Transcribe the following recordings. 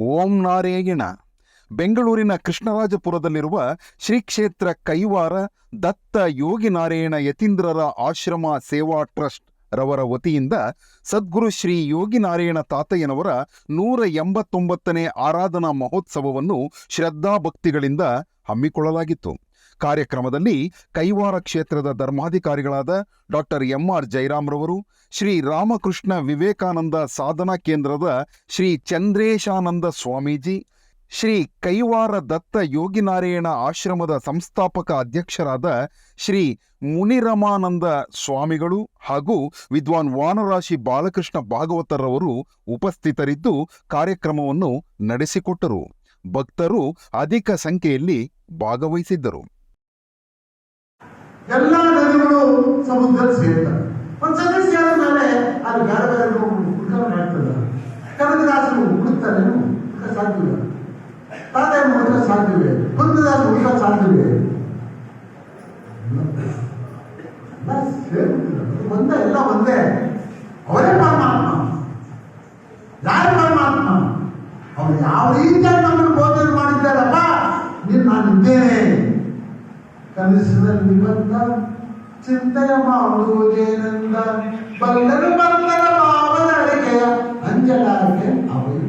ಓಂ ನಾರಾಯಣ. ಬೆಂಗಳೂರಿನ ಕೃಷ್ಣರಾಜಪುರದಲ್ಲಿರುವ ಶ್ರೀ ಕ್ಷೇತ್ರ ಕೈವಾರ ದತ್ತ ಯೋಗಿ ನಾರಾಯಣ ಯತೀಂದ್ರರ ಆಶ್ರಮ ಸೇವಾ ಟ್ರಸ್ಟ್ ರವರ ವತಿಯಿಂದ ಸದ್ಗುರು ಶ್ರೀ ಯೋಗಿ ನಾರಾಯಣ ತಾತಯ್ಯನವರ ನೂರ ಎಂಬತ್ತೊಂಬತ್ತನೇ ಆರಾಧನಾ ಮಹೋತ್ಸವವನ್ನು ಶ್ರದ್ಧಾಭಕ್ತಿಗಳಿಂದ ಹಮ್ಮಿಕೊಳ್ಳಲಾಗಿತ್ತು. ಕಾರ್ಯಕ್ರಮದಲ್ಲಿ ಕೈವಾರ ಕ್ಷೇತ್ರದ ಧರ್ಮಾಧಿಕಾರಿಗಳಾದ ಡಾಕ್ಟರ್ ಎಂಆರ್ ಜಯರಾಮ್ರವರು ಶ್ರೀ ರಾಮಕೃಷ್ಣ ವಿವೇಕಾನಂದ ಸಾಧನಾ ಕೇಂದ್ರದ ಶ್ರೀ ಚಂದ್ರೇಶಾನಂದ ಸ್ವಾಮೀಜಿ, ಶ್ರೀ ಕೈವಾರ ದತ್ತ ಯೋಗಿನಾರಾಯಣ ಆಶ್ರಮದ ಸಂಸ್ಥಾಪಕ ಅಧ್ಯಕ್ಷರಾದ ಶ್ರೀ ಮುನಿರಮಾನಂದ ಸ್ವಾಮಿಗಳು ಹಾಗೂ ವಿದ್ವಾನ್ ವಾನರಾಶಿ ಬಾಲಕೃಷ್ಣ ಭಾಗವತರವರು ಉಪಸ್ಥಿತರಿದ್ದು ಕಾರ್ಯಕ್ರಮವನ್ನು ನಡೆಸಿಕೊಟ್ಟರು. ಭಕ್ತರು ಅಧಿಕ ಸಂಖ್ಯೆಯಲ್ಲಿ ಭಾಗವಹಿಸಿದ್ದರು. ಎಲ್ಲ ನದಿಗಳು ಸಮುದ್ರದಲ್ಲಿ ಸೇರ್ತವೆ ಒಂದು ಸತಿ ಸೇರಿದ ಮೇಲೆ ಅದು ಬೇರೆ ಬೇರೆ ಹುಡುಕ ಮಾಡ್ತದ. ಕನಕದಾಸರು ಹುಡುಕ್ತಾನೆ ಹುಡುಕ ಸಾಧ್ಯವಿಲ್ಲ ತಾತೆ ಹುಡುಕ ಸಾಧ್ಯವಿದೆ ಬುದ್ಧದಾಸ ಹುಡುಕ ಸಾಧ್ಯವಿದೆ ಒಂದೇ, ಎಲ್ಲ ಒಂದೇ. ಅವರೇ ಪರಮಾತ್ಮ. ಯಾರು ಪರಮಾತ್ಮ. ಅವ್ರು ಯಾವ ರೀತಿಯಾಗಿ ನಮ್ಮನ್ನು ಬೋಧನೆ ಮಾಡಿದ್ದಾರಪ್ಪ, ನೀನು ನಾನು ಇದ್ದೇನೆ. ಕನಸಿನಲ್ಲಿ ಬಂದ ಚಿಂತೆಯ ಮಾಡುವುದೇನೆಂದ ಬಲ್ಲನು ಬಂದನ ಮಾವನ ಅಡಿಕೆಯ ಅಂಜಲಾಗೆ ಅವನು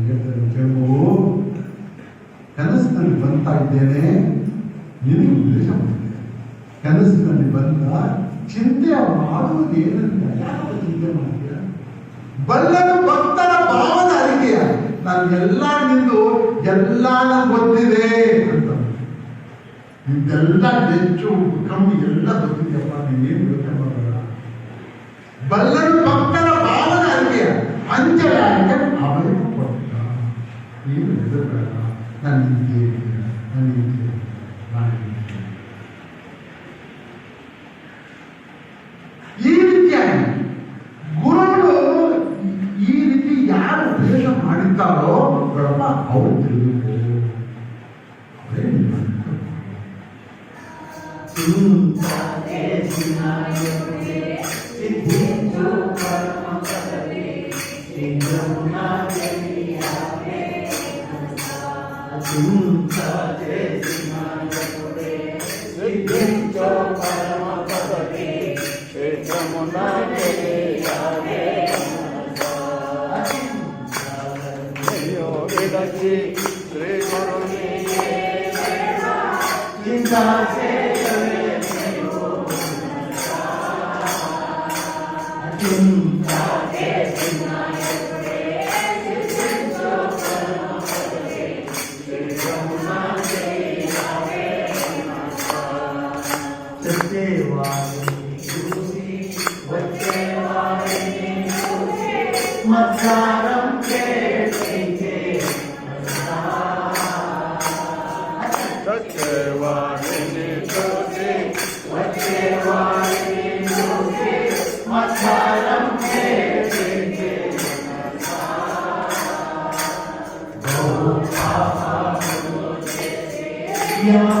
ಹೇಳ್ತಾರೆ ಕೇಳು. ಕನಸಿನಲ್ಲಿ ಬಂತಾ ಇದ್ದೇನೆ. ನಿನಗೆ ಉದ್ದೇಶ ಮಾಡಿದೆ ಕನಸಿನಲ್ಲಿ ಬಂದ ಚಿಂತೆಯ ಮಾಡುವುದೇನೆಂದ ಯಾಕೆ ಚಿಂತೆ ಮಾಡಿದೆಯ ಬಲ್ಲನು ಭಕ್ತರ ಭಾವನ ಅರಿಕೆಯ ನಾನು ಎಲ್ಲ ನಿಂದು ಎಲ್ಲ ನಂಗೆ ಗೊತ್ತಿದೆ ಅಂತ ಇದೆಲ್ಲ ಹೆಚ್ಚು ಕಮ್ಮಿ ಎಲ್ಲ ಗೊತ್ತಿದೆಯಪ್ಪ ನೀನೇನು ಯೋಚನೆ ಮಾಡಬೇಡ ಬಲ್ಲನು ಭಕ್ತರ ಭಾವದ ಅರಿಕೆಯ ಅಂಜಲಾಗೆ ಅವನಿಗೂ ಕೊಟ್ಟ ನೀನು ಹೆದರಬೇಡ ನಾನು ಇದ್ದೇನೆ ನಾನು ಇದ್ದೇನೆ 아우르 주가 대신하여 지킨 주가 감사드리 지금 나를 위하여 감사 Mataram que Yeah.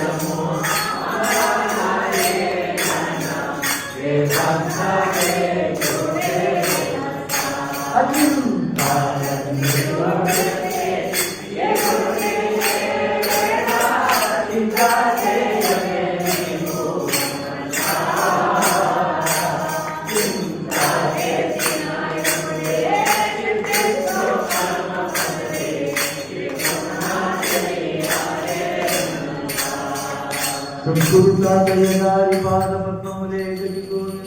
गुरु का कल्याण पाद पद्मोले जगि गुरु